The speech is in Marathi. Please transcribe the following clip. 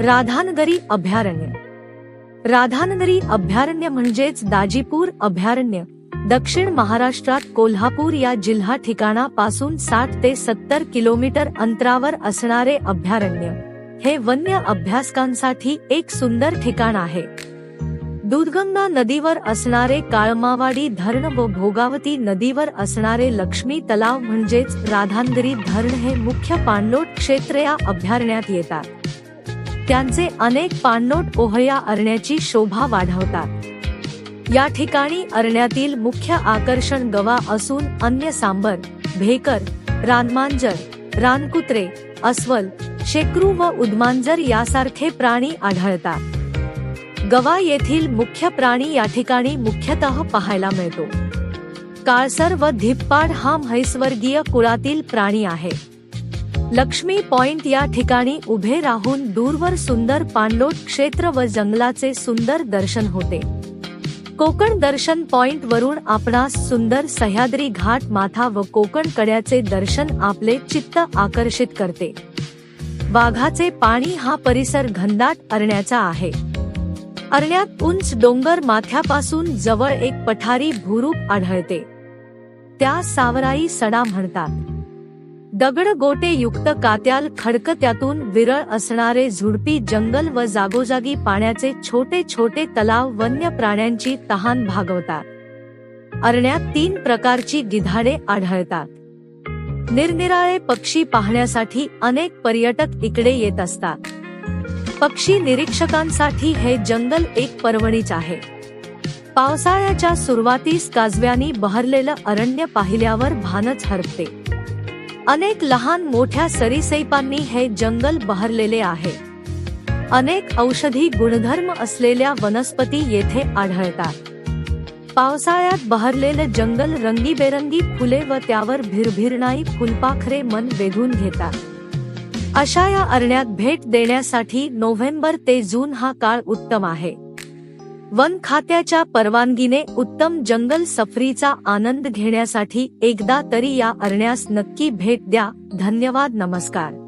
राधानगरी अभयारण्य. राधानगरी अभयारण्य म्हणजेच दाजीपूर अभयारण्य. दक्षिण महाराष्ट्रात कोल्हापूर या जिल्हा ठिकाणापासून साठ ते सत्तर किलोमीटर अंतरावर असणारे अभयारण्य. हे वन्य अभ्यासकांसाठी एक सुंदर ठिकाण आहे. दूधगंगा नदीवर असणारे काळमावाडी धरण व भोगावती नदीवर असणारे लक्ष्मी तलाव म्हणजेच राधानगरी धरण हे मुख्य पाणलोट क्षेत्र या अभयारण्यात येतात. त्यांचे अनेक पाणनोट ओहया अरण्याची शोभा वाढवतात. या ठिकाणी अरण्यातील मुख्य आकर्षण गवा असून अन्य सांबर भेकर रानमांजर रानकुत्रे अस्वल शेकरू व उदमांजर यासारखे प्राणी आढळतात. गवा येथील मुख्य प्राणी या ठिकाणी मुख्यतः पाहायला मिळतो. काळसर व धिप्पाड हा म्हैसवर्गीय कुळातील प्राणी आहे. लक्ष्मी पॉइंट या ठिकाणी उभे राहून दूरवर सुंदर पाणलोट क्षेत्र व जंगलाचे सुंदर दर्शन होते. कोकण दर्शन पॉइंट वरून आपणास सुंदर सह्याद्री घाट माथा व कोकण कड्याचे दर्शन आपले चित्त आकर्षित करते. वाघाचे पाणी हा परिसर घनदाट अरण्याचा आहे. अरण्यात उंच डोंगर माथ्यापासून जवळ एक पठारी भूरूप आढळते. त्या सावराई सडा म्हणतात. दगड गोटे युक्त कात्याल खडकत्यातून विरळ असणारे झुडपी जंगल व जागोजागी पाण्याचे छोटे छोटे तलाव वन्य प्राण्यांची तहान भागवतात. अरण्यात तीन प्रकारची गिधाडे आढळतात. निरनिराळे पक्षी पाहण्यासाठी अनेक पर्यटक इकडे येत असतात. पक्षी निरीक्षकांसाठी हे जंगल एक पर्वणीच आहे. पावसाळ्याच्या सुरुवातीस काजव्यांनी बहरलेलं अरण्य पाहिल्यावर भानच हरपते. अनेक लहान मोठ्या सरीसैपांनी हे जंगल बहरलेले आहे. अनेक औषधी गुणधर्म असलेल्या वनस्पती येथे आढळतात. पावसाळ्यात बहरलेलं जंगल रंगीबेरंगी फुले व त्यावर भिरभिरणाई फुलपाखरे मन वेधून घेतात. अशा या अरण्यात भेट देण्यासाठी नोव्हेंबर ते जून हा काळ उत्तम आहे. वन खात्याच्या परवानगीने उत्तम जंगल सफरीचा आनंद घेण्यासाठी एकदा तरी या अरण्यास नक्की भेट द्या. धन्यवाद नमस्कार.